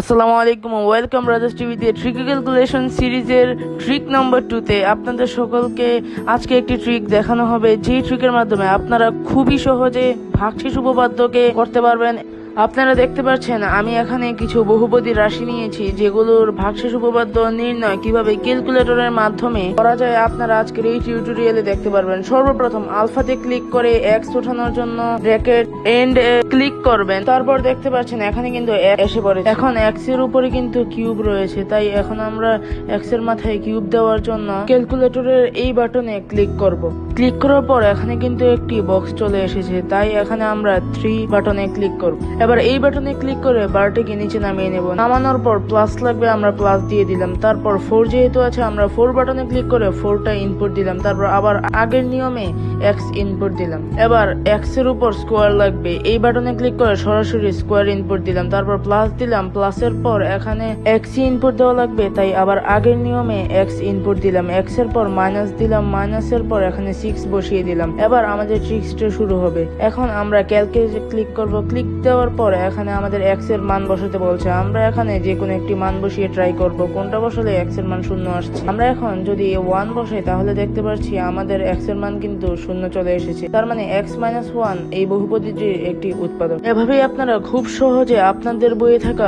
আসসালামু আলাইকুম ওয়েলকাম রাজাস টিভিতে ট্রিক ক্যালকুলেশন সিরিজের ট্রিক নাম্বার টুতে আপনাদের সকলকে আজকে একটি ট্রিক দেখানো হবে। যে ট্রিকের মাধ্যমে আপনারা খুবই সহজে ভাগশেষ উপপাদ্যকে করতে পারবেন। আপনারা দেখতে পাচ্ছেন, আমি এখানে কিছু বহুপদী রাশি নিয়েছি, যেগুলোর ভাগশেষ উপপাদ্য নির্ণয় কীভাবে ক্যালকুলেটরের মাধ্যমে করা যায় আপনারা আজকের এই টিউটোরিয়ালে দেখতে পারবেন। সর্বপ্রথম আলফাতে ক্লিক করে এক্স ওঠানোর জন্য ব্র্যাকেট এন্ড ক্লিক করবেন। তারপর দেখতে পাচ্ছেন, এখানে কিন্তু এসে পড়ে। এখন এক্সের উপরে কিন্তু কিউব রয়েছে, তাই এখন আমরা এক্সের মাথায় কিউব দেওয়ার জন্য ক্যালকুলেটরের এই বাটনে ক্লিক করব। ক্লিক করার পর এখানে কিন্তু একটি বক্স চলে এসেছে। তাই এখানে আমরা থ্রি বাটনে ক্লিক করব। এবার এই বাটনে ক্লিক করে বারটিকে নিচে নামিয়ে নেব। নামানোর পর প্লাস লাগবে, আমরা প্লাস দিয়ে দিলাম। তারপর ফোর যেহেতু আছে, আমরা ফোর বাটনে ক্লিক করে ফোরটা ইনপুট দিলাম। তারপর আবার আগের নিয়মে এক্স ইনপুট দিলাম। এবার এক্সের উপর স্কোয়ার লাগবে। এই বাটনে ক্লিক করে সরাসরি স্কোয়ার ইনপুট দিলাম। তারপর প্লাস দিলাম। প্লাসের পর এখানে এক্স ইনপুট দেওয়া লাগবে। তাই আবার আগের নিয়মে এক্স ইনপুট দিলাম। এক্সের পর মাইনাস দিলাম। মাইনাসের পর এখানে সিক্স বসিয়ে দিলাম। এবার আমাদের ট্রিক্সটা শুরু হবে। এখন আমরা ক্যালকুলেটে ক্লিক করব ক্লিক দেওয়ার পর এখানে আমাদের এক্সের মান বসাতে বলছে। আমরা এখানে যে কোনো একটি মান বসিয়ে ট্রাই করব। কোনটা বসালে এক্সের মান শূন্য আসছে? আমরা এখন যদি ওয়ান বসাই, তাহলে দেখতে পাচ্ছি আমাদের এক্সের মান কিন্তু শূন্য চলে এসেছে। তার মানে এক্স মাইনাস ওয়ান এই বহুপদীটির একটি উৎপাদক। এভাবেই আপনারা খুব সহজে আপনাদের বইয়ে থাকা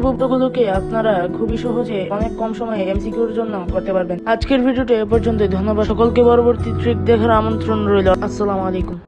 উপপাদ্যগুলোকে আপনারা খুবই সহজে অনেক কম সময়ে এমসিকিউর জন্য করতে পারবেন। আজকের ভিডিওটা এ পর্যন্ত ধন্যবাদ সকলকে। পরবর্তী ট্রিক দেখার আমন্ত্রণ রইল আসসালামু আলাইকুম